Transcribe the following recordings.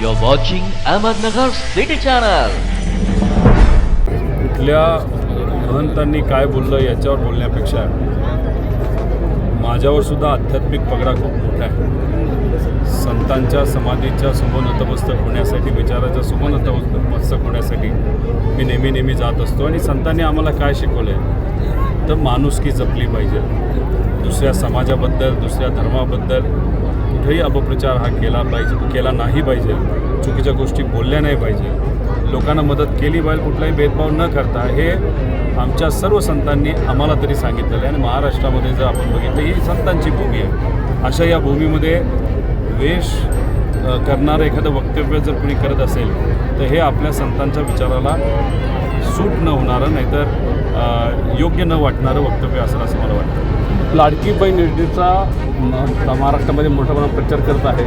You're watching Ahmednagar City Channel. कुठल्या महंतांनी काय बोललं याच्यावर बोलण्यापेक्षा माझ्यावर सुद्धा आध्यात्मिक पगडा खूप मोठा आहे. संतांच्या समाधीच्या समोर नतमस्तक होण्यासाठी विचाराच्या समोर नतमस्तक होण्यासाठी मी नेहमी नेहमी जात असतो आणि संतांनी आम्हाला काय शिकवलं आहे तर माणुसकी जपली पाहिजे. दुसऱ्या समाजाबद्दल दुसऱ्या धर्माबद्दल कुठेही अपप्रचार हा केला पाहिजे केला नाही पाहिजे. चुकीच्या गोष्टी बोलल्या नाही पाहिजे. लोकांना मदत केली पाहिजे कुठलाही भेदभाव न करता. हे आमच्या सर्व संतांनी आम्हाला तरी सांगितलेलं आहे. आणि महाराष्ट्रामध्ये जर आपण बघितलं ही संतांची भूमी आहे. अशा या भूमीमध्ये वेश करणारं एखादं वक्तव्य जर कुणी करत असेल तर हे आपल्या संतांच्या विचाराला सूट न होणारं नाहीतर योग्य न वाटणारं वक्तव्य असेल असं मला वाटतं. लाडकी बहीण योजनेचा महाराष्ट्रामध्ये मोठ्या प्रमाणात प्रचार करत आहे.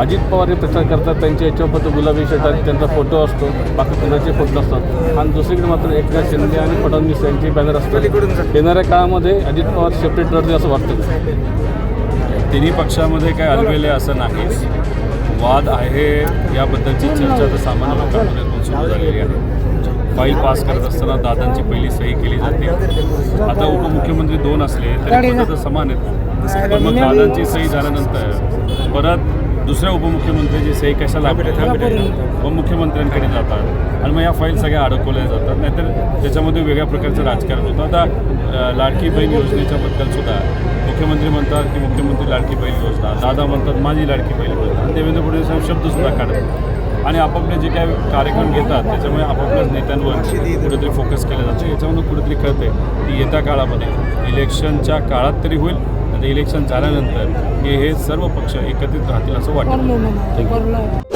अजित पवार हे प्रचार करतात त्यांच्या याच्यावर गुलाबी शेतात त्यांचा फोटो असतो बाकी कुणाचे फोटो असतात आणि दुसरीकडे मात्र एकनाथ शिंदे आणि फडणवीस यांचे बॅनर असतात. येणाऱ्या काळामध्ये अजित पवार सेपरेट लढते असं वाटतं. तिन्ही पक्षामध्ये काय अलबेले असं नाही वाद आहे याबद्दलची चर्चा तर सामान्य लोकांमध्ये सुरू झालेली आहे. फाईल पास करत असताना दादांची पहिली सही केली जाते. आता उपमुख्यमंत्री दोन असले तरी पद्धत समान आहेत. पण मग दादांची सही झाल्यानंतर परत दुसऱ्या उपमुख्यमंत्र्यांची सही कशाला? मग मुख्यमंत्र्यांकडे जातात. आणि मग या फाईल सगळ्या अडकवल्या जातात. नाहीतर त्याच्यामध्ये वेगळ्या प्रकारचं राजकारण होतं. आता लाडकी बहीण योजनेच्या बद्दल सुद्धा मुख्यमंत्री म्हणतात की मुख्यमंत्री लाडकी बहीण योजना. दादा म्हणतात माझी लाडकी बहीण योजना. देवेंद्र फडणवीस साहेब शब्दसुद्धा काढतात आणि आपापले जे काय कार्यक्रम घेतात त्याच्यामुळे आपापल्याच नेत्यांवर कुठेतरी फोकस केलं जातं. याच्यावरून कुठेतरी कळते की येत्या काळामध्ये इलेक्शनच्या काळात तरी होईल आणि इलेक्शन झाल्यानंतर हे सर्व पक्ष एकत्रित राहतील असं वाटतं.